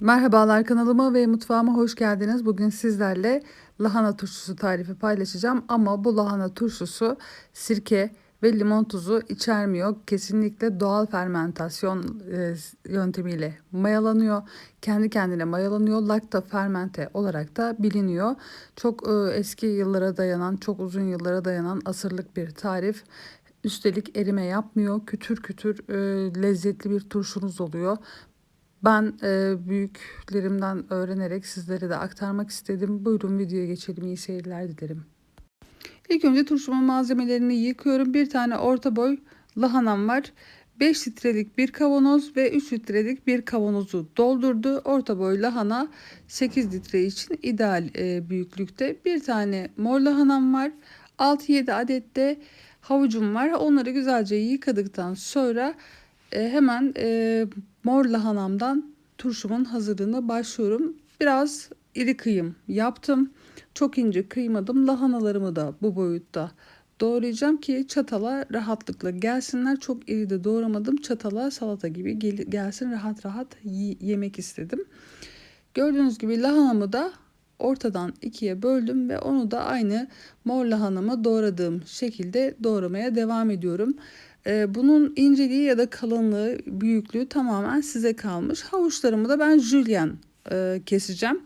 Merhabalar kanalıma ve mutfağıma hoş geldiniz. Bugün sizlerle lahana turşusu tarifi paylaşacağım ama bu lahana turşusu sirke ve limon tuzu içermiyor. Kesinlikle doğal fermentasyon e, yöntemiyle mayalanıyor. Kendi kendine mayalanıyor. Lakta fermente olarak da biliniyor. Çok e, eski yıllara dayanan, çok uzun yıllara dayanan asırlık bir tarif. Üstelik erime yapmıyor. Kütür kütür e, lezzetli bir turşunuz oluyor. Ben e, büyüklerimden öğrenerek sizlere de aktarmak istedim. Buyurun videoya geçelim. İyi seyirler dilerim. İlk önce turşumun malzemelerini yıkıyorum. Bir tane orta boy lahanam var. 5 litrelik bir kavanoz ve 3 litrelik bir kavanozu doldurdu. Orta boy lahana 8 litre için ideal e, büyüklükte. Bir tane mor lahanam var. 6-7 adet de havucum var. Onları güzelce yıkadıktan sonra e, hemen e, mor lahanamdan turşumun hazırlığına başlıyorum. Biraz iri kıyım yaptım. Çok ince kıymadım. Lahanalarımı da bu boyutta doğrayacağım ki çatala rahatlıkla gelsinler. Çok iri de doğramadım. Çatala salata gibi gel gelsin rahat rahat yemek istedim. Gördüğünüz gibi lahanamı da ortadan ikiye böldüm ve onu da aynı mor lahanamı doğradığım şekilde doğramaya devam ediyorum. Ee, bunun inceliği ya da kalınlığı, büyüklüğü tamamen size kalmış. Havuçlarımı da ben jülyen e, keseceğim.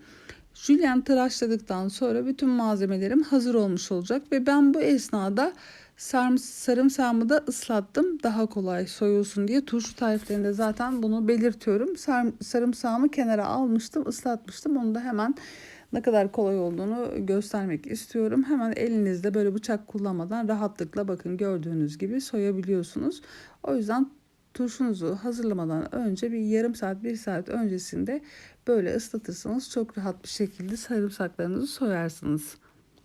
Jülyen tıraşladıktan sonra bütün malzemelerim hazır olmuş olacak ve ben bu esnada sarım, sarımsağımı da ıslattım daha kolay soyulsun diye. Turşu tariflerinde zaten bunu belirtiyorum. Sar, sarımsağımı kenara almıştım, ıslatmıştım. Onu da hemen ne kadar kolay olduğunu göstermek istiyorum. Hemen elinizde böyle bıçak kullanmadan rahatlıkla bakın gördüğünüz gibi soyabiliyorsunuz. O yüzden turşunuzu hazırlamadan önce bir yarım saat bir saat öncesinde böyle ıslatırsanız çok rahat bir şekilde sarımsaklarınızı soyarsınız.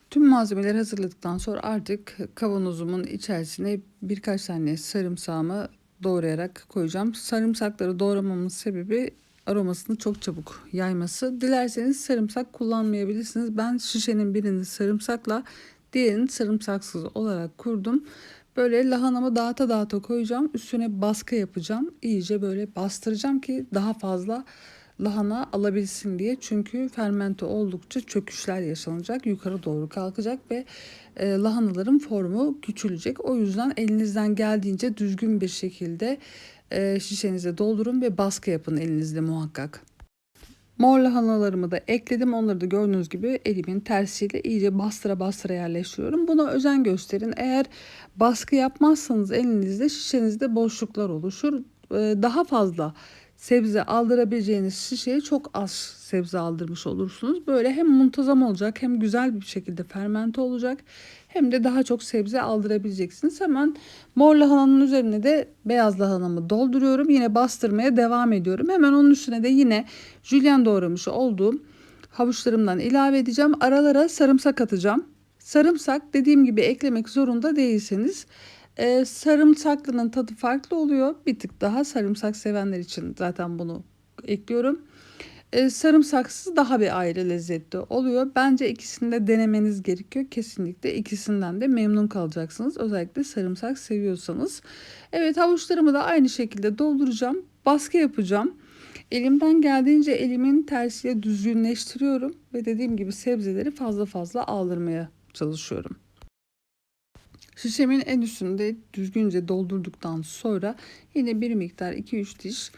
Tüm malzemeleri hazırladıktan sonra artık kavanozumun içerisine birkaç tane sarımsağımı doğrayarak koyacağım. Sarımsakları doğramamın sebebi aromasını çok çabuk yayması. Dilerseniz sarımsak kullanmayabilirsiniz. Ben şişenin birini sarımsakla diğerini sarımsaksız olarak kurdum. Böyle lahanamı dağıta dağıta koyacağım. Üstüne baskı yapacağım. İyice böyle bastıracağım ki daha fazla lahana alabilsin diye. Çünkü fermente oldukça çöküşler yaşanacak. Yukarı doğru kalkacak ve e, lahanaların formu küçülecek. O yüzden elinizden geldiğince düzgün bir şekilde e, şişenize doldurun ve baskı yapın elinizde muhakkak. Mor lahanalarımı da ekledim. Onları da gördüğünüz gibi elimin tersiyle iyice bastıra bastıra yerleştiriyorum. Buna özen gösterin. Eğer baskı yapmazsanız elinizde şişenizde boşluklar oluşur. Ee, daha fazla sebze aldırabileceğiniz şişeye çok az sebze aldırmış olursunuz. Böyle hem muntazam olacak hem güzel bir şekilde fermente olacak hem de daha çok sebze aldırabileceksiniz. Hemen mor lahananın üzerine de beyaz lahanamı dolduruyorum. Yine bastırmaya devam ediyorum. Hemen onun üstüne de yine jülyen doğramış olduğum havuçlarımdan ilave edeceğim. Aralara sarımsak atacağım. Sarımsak dediğim gibi eklemek zorunda değilseniz ee, sarımsaklının tadı farklı oluyor. Bir tık daha sarımsak sevenler için zaten bunu ekliyorum. Ee, sarımsaksız daha bir ayrı lezzetli oluyor. Bence ikisini de denemeniz gerekiyor. Kesinlikle ikisinden de memnun kalacaksınız. Özellikle sarımsak seviyorsanız. Evet havuçlarımı da aynı şekilde dolduracağım. Baskı yapacağım. Elimden geldiğince elimin tersiyle düzgünleştiriyorum ve dediğim gibi sebzeleri fazla fazla aldırmaya çalışıyorum. Şişemin en üstünde düzgünce doldurduktan sonra yine bir miktar 2-3 diş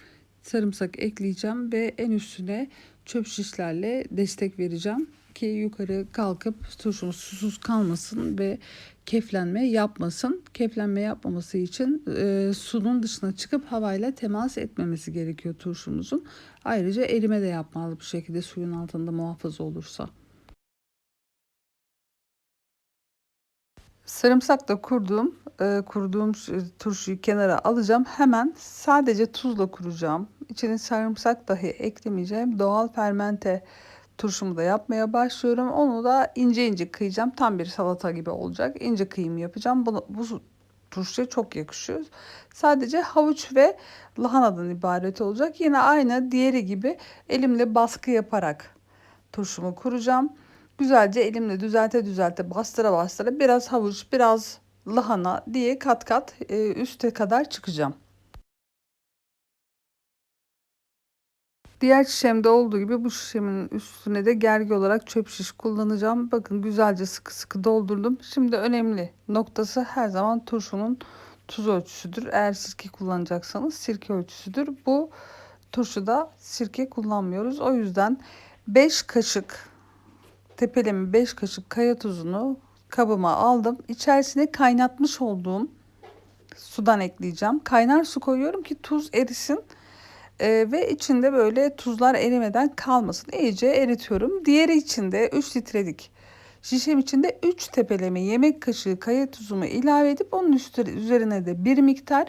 sarımsak ekleyeceğim ve en üstüne çöp şişlerle destek vereceğim ki yukarı kalkıp turşumuz susuz kalmasın ve keflenme yapmasın. Keflenme yapmaması için e, sunun dışına çıkıp havayla temas etmemesi gerekiyor turşumuzun. Ayrıca erime de yapmalı bu şekilde suyun altında muhafaza olursa. Sarımsakla kurduğum, e, kurduğum turşuyu kenara alacağım. Hemen sadece tuzla kuracağım. İçine sarımsak dahi eklemeyeceğim. Doğal fermente turşumu da yapmaya başlıyorum. Onu da ince ince kıyacağım. Tam bir salata gibi olacak. İnce kıyım yapacağım. Bunu, bu turşuya çok yakışıyor. Sadece havuç ve lahanadan ibaret olacak. Yine aynı diğeri gibi elimle baskı yaparak turşumu kuracağım. Güzelce elimle düzelte düzelte bastıra bastıra biraz havuç biraz lahana diye kat kat e, üste kadar çıkacağım. Diğer şişemde olduğu gibi bu şişemin üstüne de gergi olarak çöp şiş kullanacağım. Bakın güzelce sıkı sıkı doldurdum. Şimdi önemli noktası her zaman turşunun tuz ölçüsüdür. Eğer sirke kullanacaksanız sirke ölçüsüdür. Bu turşuda sirke kullanmıyoruz. O yüzden 5 kaşık tepeleme 5 kaşık kaya tuzunu kabıma aldım. İçerisine kaynatmış olduğum sudan ekleyeceğim. Kaynar su koyuyorum ki tuz erisin. Ee, ve içinde böyle tuzlar erimeden kalmasın. İyice eritiyorum. Diğeri içinde 3 litrelik şişem içinde 3 tepeleme yemek kaşığı kaya tuzumu ilave edip onun üstü, üzerine de bir miktar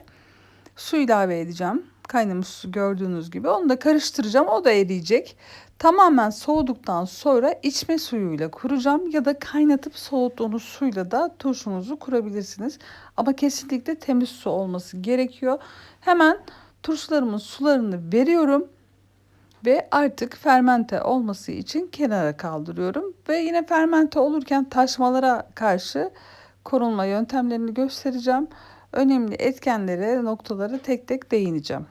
su ilave edeceğim. Kaynamış su gördüğünüz gibi. Onu da karıştıracağım. O da eriyecek. Tamamen soğuduktan sonra içme suyuyla kuracağım ya da kaynatıp soğuttuğunuz suyla da turşunuzu kurabilirsiniz. Ama kesinlikle temiz su olması gerekiyor. Hemen turşularımın sularını veriyorum ve artık fermente olması için kenara kaldırıyorum. Ve yine fermente olurken taşmalara karşı korunma yöntemlerini göstereceğim. Önemli etkenlere, noktaları tek tek değineceğim.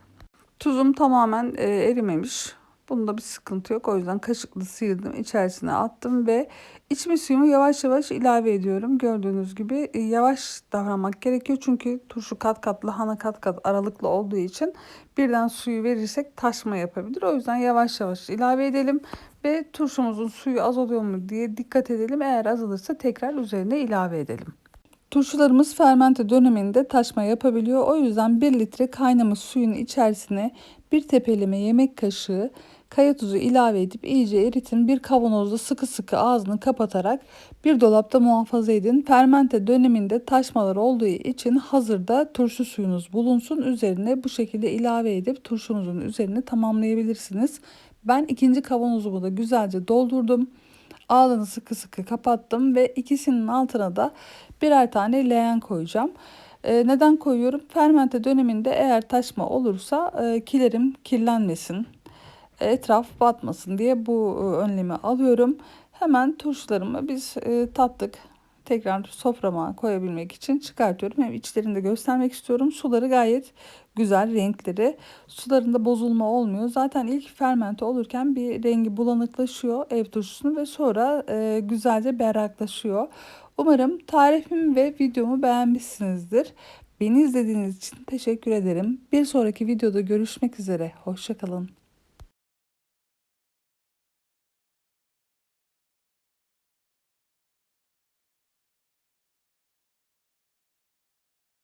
Tuzum tamamen e, erimemiş. Bunda bir sıkıntı yok. O yüzden kaşıkla sıyırdım. içerisine attım ve içme suyumu yavaş yavaş ilave ediyorum. Gördüğünüz gibi e, yavaş davranmak gerekiyor. Çünkü turşu kat kat, lahana kat kat aralıklı olduğu için birden suyu verirsek taşma yapabilir. O yüzden yavaş yavaş ilave edelim. Ve turşumuzun suyu az oluyor mu diye dikkat edelim. Eğer azalırsa tekrar üzerine ilave edelim. Turşularımız fermente döneminde taşma yapabiliyor. O yüzden 1 litre kaynamış suyun içerisine bir tepeleme yemek kaşığı kaya tuzu ilave edip iyice eritin. Bir kavanozda sıkı sıkı ağzını kapatarak bir dolapta muhafaza edin. Fermente döneminde taşmalar olduğu için hazırda turşu suyunuz bulunsun. Üzerine bu şekilde ilave edip turşunuzun üzerine tamamlayabilirsiniz. Ben ikinci kavanozumu da güzelce doldurdum. Ağzını sıkı sıkı kapattım ve ikisinin altına da birer tane leğen koyacağım. E, neden koyuyorum? Fermente döneminde eğer taşma olursa e, kilerim kirlenmesin, etraf batmasın diye bu e, önlemi alıyorum. Hemen turşularımı biz e, tattık. Tekrar soframa koyabilmek için çıkartıyorum. Hem içlerini de göstermek istiyorum. Suları gayet güzel renkleri. Sularında bozulma olmuyor. Zaten ilk fermente olurken bir rengi bulanıklaşıyor ev turşusunun ve sonra e, güzelce berraklaşıyor. Umarım tarifimi ve videomu beğenmişsinizdir. Beni izlediğiniz için teşekkür ederim. Bir sonraki videoda görüşmek üzere. Hoşçakalın.